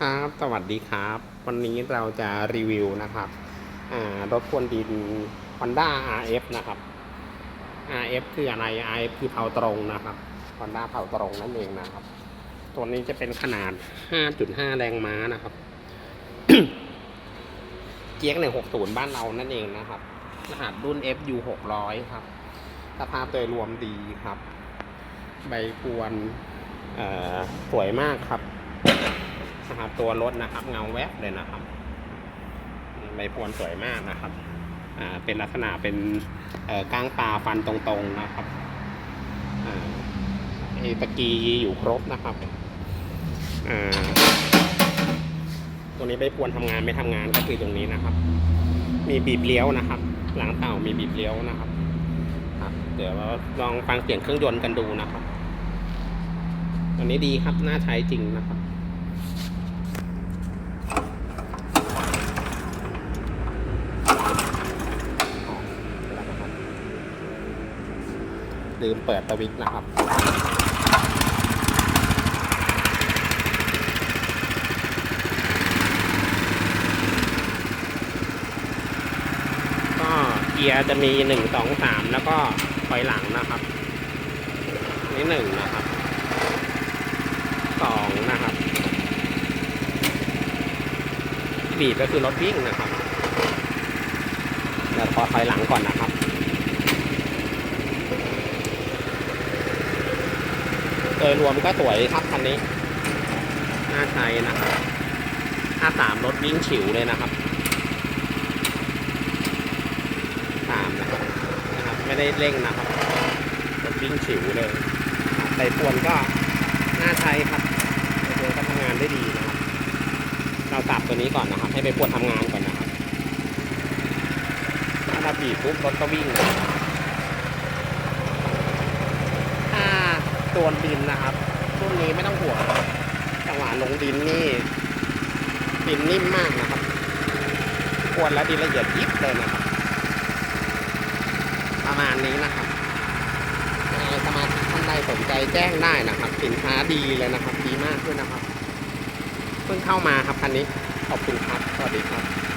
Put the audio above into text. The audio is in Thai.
ครับ สวัสดีครับ วันนี้เราจะรีวิวนะครับรถพรวนดิน Honda RF นะครับ RF คืออะไร RF คือเผาตรงนะครับ Honda เผาตรงนั่นเองนะครับ ตัวนี้จะเป็นขนาด 5.5 แรงม้านะครับเกียร์160 บ้านเรานั่นเองนะครับ รหัสรุ่น FU 600 ครับ สภาพโดยรวมดีครับ ใบพรวนสวยมากครับ นะครับตัวรถนะครับ เงาแวบเลยนะครับใบพวนสวยมากนะครับเป็นลักษณะเป็นก้างปลาฟันตรงๆนะครับอ่าไอตะกีอยู่ครบนะครับตัวนี้ใบพวนทำงานไม่ทำงานก็คือตรงนี้นะครับ มีบีบเลี้ยวนะครับ หลังเต่ามีบีบเลี้ยวนะครับครับเดี๋ยวลองฟังเสียงเครื่องยนต์กันดูนะครับตัวนี้ดีครับน่าใช้จริงนะครับ ลืมเปิดสวิตช์นะครับ ก็เกียร์จะมีหนึ่งสองสามแล้วก็ถอยหลังนะครับ นี่หนึ่งนะครับสองนะครับบีบก็คือรถวิ่งนะครับเดี๋ยวขอถอยหลังก่อนนะครับ โดยรวมก็สวยครับคันนี้ น่าใช้นะครับ53รถวิ่งฉิวเลยนะครับตามนะครับนะครับ ไม่ได้เร่งนะครับรถวิ่งฉิวเลยครับใส่ปวนก็น่าใช้ครับใส่ปวก็ทำงานได้ดีนะครับ เราตับตัวนี้ก่อนนะครับ ให้ไปปวนทำงานก่อนนะครับ ถ้าเราบีบปุ๊บรถก็วิ่งเลยถ้า ตัวดินนะครับรุ่นนี้ไม่ต้องห่วงจังหวะลงดินนี่ดินนิ่มมากนะครับควนแล้วดินละเอียดยิบเลยนะครับ ประมาณนี้นะครับสมาชิกท่านใดสนใจแจ้งได้นะครับ สินค้าดีเลยนะครับ ดีมากด้วยนะครับ เพิ่งเข้ามาครับคันนี้ ขอบคุณครับ สวัสดีครับ